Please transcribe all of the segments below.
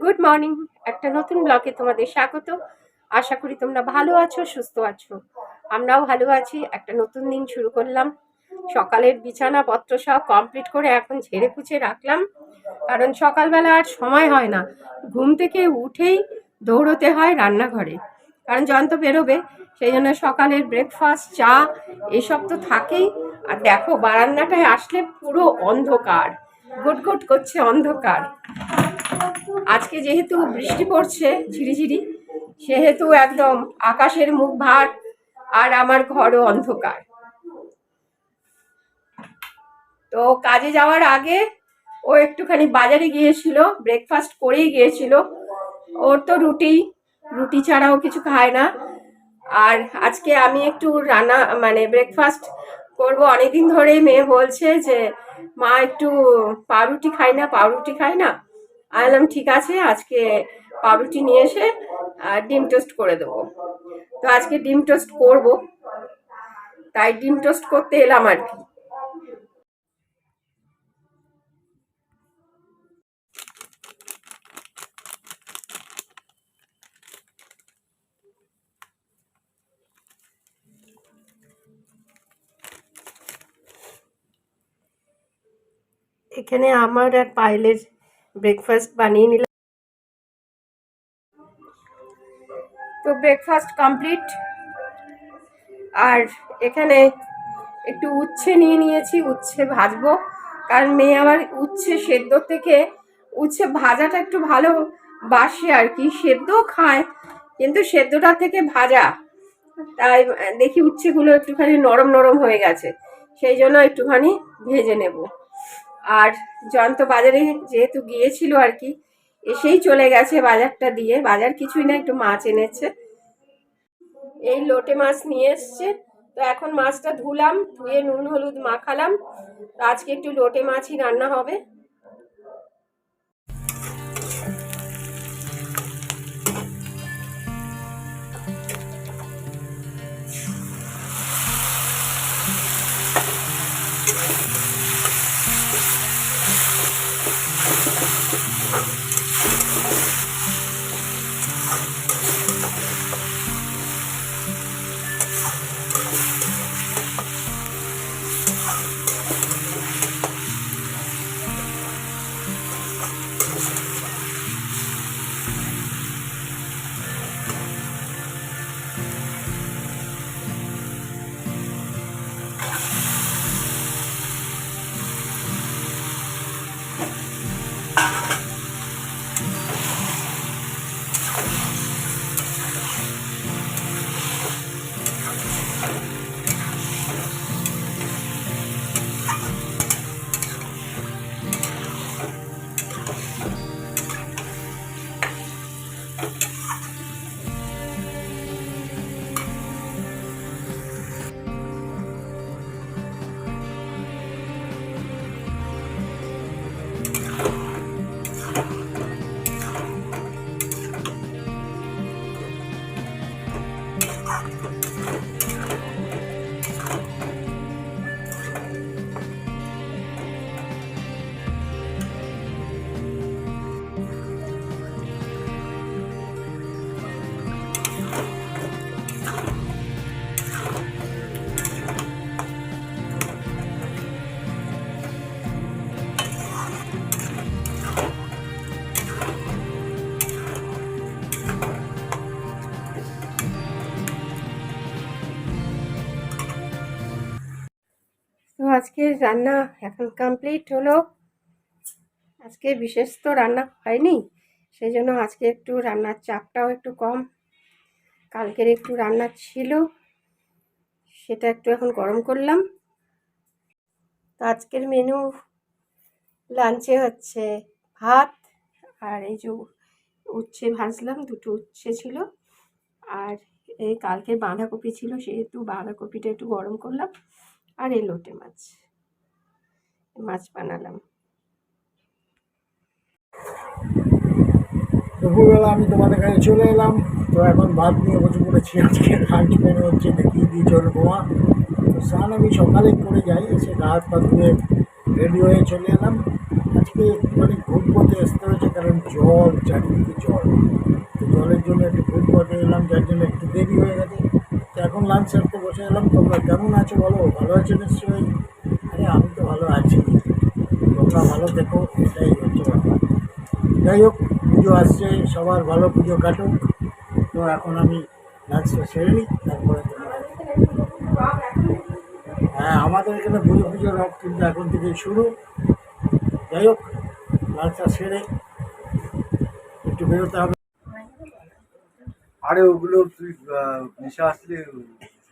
Good morning একটা নতুন ব্লগে তোমাদের স্বাগত। আশা করি তোমরা ভালো আছো, সুস্থ আছো। আমরাও ভালো আছি। একটা নতুন দিন শুরু করলাম। সকালের বিছানাপত্র সব কমপ্লিট করে এখন ঝেড়ে কুচে রাখলাম। কারণ সকালবেলা আর সময় হয় না। ঘুম থেকে উঠেই দৌড়তে হয় রান্নাঘরে। কারণ যন্ত্র বেরোবে, সেই জন্য সকালের ব্রেকফাস্ট চা, এসব তো থাকেই। আর দেখো, বারান্দাটায় আসলে পুরো অন্ধকার। গুট গুট করছে অন্ধকার। আজকে যেহেতু বৃষ্টি পড়ছে ঝিরিঝিরি, সেহেতু একদম আকাশের মুখ ভার আর আমার ঘরও অন্ধকার। তো কাজে যাওয়ার আগে ও একটুখানি বাজারে গিয়েছিল ব্রেকফাস্ট করেই গিয়েছিল। ওর তো রুটি রুটি ছাড়াও কিছু খায় না। আর আজকে আমি একটু রান্না মানে ব্রেকফাস্ট করব। অনেকদিন ধরেই মেয়ে বলছে যে, মা, একটু পাউরুটি খাই না, পাউরুটি খাই না? আমি ঠিক আছে, আজকে পাউরুটি নিয়ে এসে আর ডিম টোস্ট করে দেবো। তো আজকে ডিম টোস্ট করব। তাই ডিম টোস্ট করতে এলাম আর কি। এখানে আমার আর পায়েলের ব্রেকফাস্ট বানিয়ে নিলাম। তো ব্রেকফাস্ট কমপ্লিট আর এখানে একটু উচ্ছে নিয়ে নিয়েছি, উচ্ছে ভাজবো। কারণ মেয়ে আবার উচ্ছে সেদ্ধ থেকে, উচ্ছে ভাজাটা একটু ভালো বাসে আর কি, সেদ্ধও খায়, কিন্তু সেদ্ধটা থেকে ভাজা। তাই দেখি উচ্ছেগুলো একটুখানি নরম নরম হয়ে গেছে, সেই জন্য একটুখানি ভেজে নেব। আর জয়ন্ত বাজারে যেহেতু গিয়েছিল আর কি, এসেই চলে গেছে বাজারটা দিয়ে। বাজার কিছুই না, একটু মাছ এনেছে। এই লোটে মাছ নিয়ে এসছে। তো এখন মাছটা ধুলাম, ধুয়ে নুন, হলুদ মাখালাম। আজকে একটু লোটে মাছই রান্না হবে। আজকের রান্না এখন কমপ্লিট হলো। আজকে বিশেষ তো রান্না হয়নি সেই জন্য আজকে একটু রান্নার চাপটাও একটু কম। কালকের একটু রান্না ছিল, সেটা একটু এখন গরম করলাম। তো আজকের মেনু লাঞ্চে হচ্ছে ভাত, আর এই যে উচ্ছে ভাজলাম, দুটো উচ্ছে ছিল। আর এই কালকে বাঁধাকপি ছিল, সেহেতু বাঁধাকপিটা একটু গরম করলাম। আর এই লোটে মাছ। মাছ বানালাম। দুপুরবেলা আমি তোমাদের কাছে চলে এলাম। তো এখন ভাত নিয়ে বসে পড়েছি। আজকে লাঞ্চ মেনু হচ্ছে দেখিয়ে দিয়ে চল গোয়া তো স্নান আমি সকালে করে যাই, এসে হাত পা ধুয়ে রেডি হয়ে চলে এলাম। আজকে মানে ঘুরপথে আসতে হয়েছে, কারণ জল, চারিদিকে জল। তো জলের জন্য একটু ঘুরপথে এলাম, যার জন্য একটু দেরি হয়ে গেছে। তো এখন লাঞ্চ সারতে বসে এলাম তোমরা কেমন আছো বলো? ভালো আছো নিশ্চয়ই? আরে, আমি তো ভালো আছি। তোমরা ভালো দেখো এটাই হচ্ছে ব্যাপার। যাই হোক, পুজো আসছে, সবার ভালো পুজো কাটুক। তো এখন আমি লাঞ্চটা সেরে নিই, তারপরে হ্যাঁ আমাদের এখানে পুজো পুজো রব কিন্তু এখন থেকে শুরু। যাই হোক লাঞ্চটা সেরে একটু বেরোতে হবে। আরে ওগুলো তুই নিশা আসলে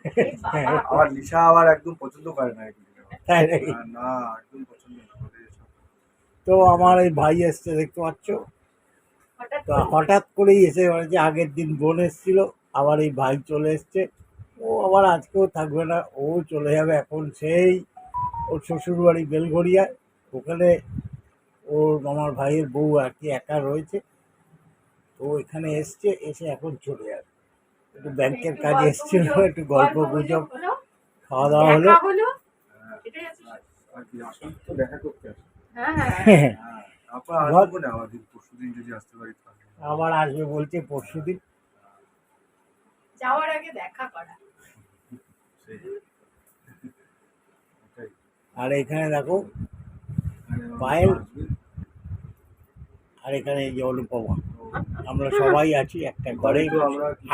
আবার নিশা আবার একদম পছন্দ করে না? না একদম পছন্দ। তো আমার এই ভাই এসছে দেখতে পাচ্ছ? হঠাৎ তো হঠাৎ করেই এসে বলেছে আগের দিন বোন এসেছিল আবার এই ভাই চলে এসছে। ও আবার আজকেও থাকবে না ও চলে যাবে এখন সেই ওর শ্বশুরবাড়ি বেলঘরিয়া ওখানে ওর আমার ভাইয়ের বউ আর কি একা রয়েছে। তো এখানে এসছে এসে এখন চলে যাবে। একটু ব্যাংকের কাজে এসেছিল একটু গল্প গুজব খাওয়া দাওয়া হলো। দেখা হলো? এটাই আর কি আসল তো দেখা করতে আসে হ্যাঁ হ্যাঁ। তারপর আসব না আমাদের পরশু দিন যদি আসতে পারি আবার আসবে বলছে পরশু দিন। যাওয়ার আগে দেখা করা। আর এখানে দেখো পায়েল। আর এখানে এই যে অনুপমা। আমরা সবাই আছি একটা ঘরে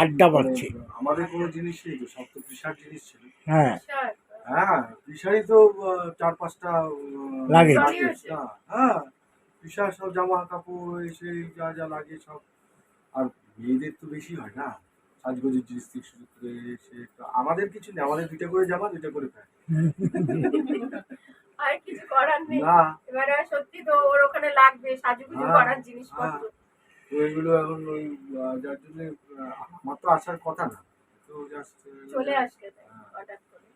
আড্ডা মারছি। আমাদের কোনো জিনিস নেই তো সব তো পিসার জিনিস ছিল। হ্যাঁ। হ্যাঁ পিসারই তো চার পাঁচটা লাগে। হ্যাঁ পিসার সব জামা কাপড় এসে যা যা লাগে সব। আর মেয়েদের তো বেশি হয় না সাজগোজের জিনিস থেকে শুরু করে এসে আমাদের কিছু নেই আমাদের দুইটা করে জামা দুইটা করে প্যান্ট। আর কিছু করার নেই। না। এবারে সত্যি তো ওর ওখানে লাগবে সাজুগুজু হ্যাঁ, করার জিনিসপত্র। তো এগুলো এখন ওই যার জন্য আমার তো আসার কথা না। তো জাস্ট চলে করে।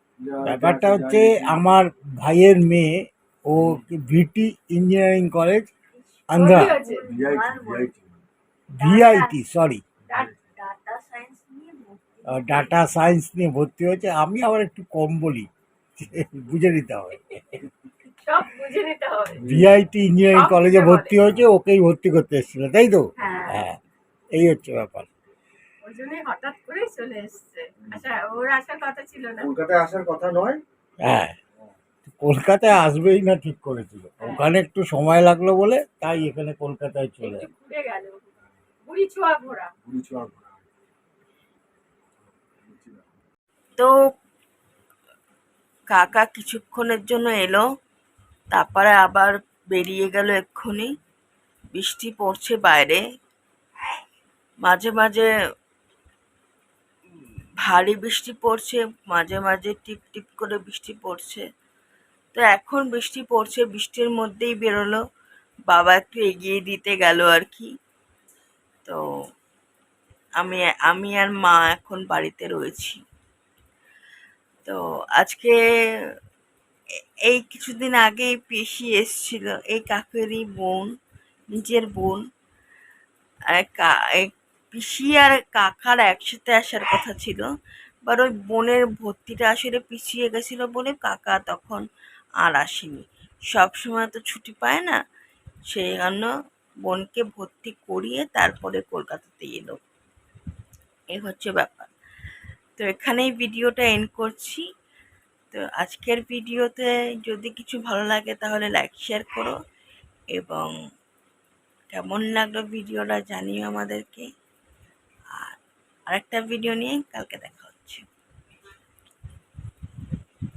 ব্যাপারটা হচ্ছে আমার ভাইয়ের মেয়ে ও VT engineering college Andhra. VIT sorry data science নিয়ে ভর্তি। ডাটা সায়েন্স নিয়ে ভর্তি হয়েছে। আমি আবার একটু কম বলি বুঝে নিতে হবে। ভিআইটি ইঞ্জিনিয়ারিং কলেজে ভর্তি হয়েছে ওকেই ভর্তি করতে এসেছিল তাই তো? হ্যাঁ হ্যাঁ এই হচ্ছে ব্যাপার। ওই জন্যই হঠাৎ করে চলে এসছে। আচ্ছা ওর আসার কথা ছিল না? কলকাতায় আসার কথা নয়। হ্যাঁ কলকাতায় আসবেই না ঠিক করেছিল। ওখানে একটু সময় লাগল বলে তাই এখানে কলকাতায় চলে একটু ঘুরে গেল। বুড়ি ছোঁয়া ঘোরা ঘুরি চুয়ার ঘোরা তো কাকা কিছুক্ষণের জন্য এলো তারপরে আবার বেরিয়ে গেল এক্ষুনি। বৃষ্টি পড়ছে বাইরে। মাঝে মাঝে ভারী বৃষ্টি পড়ছে, মাঝে মাঝে টিপ টিপ করে বৃষ্টি পড়ছে। তো এখন বৃষ্টি পড়ছে, বৃষ্টির মধ্যেই বেরোলো। বাবা একটু এগিয়ে দিতে গেল আর কি। তো আমি আমি আর মা এখন বাড়িতে রয়েছি। তো আজকে এই কিছুদিন আগে পেশি এসছিল, এই কাকেরই বোন, নিজের বোন। আর পিসি আর কাকার একসাথে আসার কথা ছিল বাট ওই বোনের ভর্তিটা আসলে পিছিয়ে গেছিল বলে কাকা তখন আর আসেনি। সব সময় তো ছুটি পায় না, সেই জন্য বোনকে ভর্তি করিয়ে তারপরে কলকাতাতে এলো। এ হচ্ছে ব্যাপার। তো এখানেই ভিডিওটা এন্ড করছি। তো আজকের ভিডিওতে যদি কিছু ভালো লাগে তাহলে লাইক শেয়ার করো এবং কেমন লাগল ভিডিওটা জানিও আমাদেরকে। আরেকটা ভিডিও নিয়ে কালকে দেখা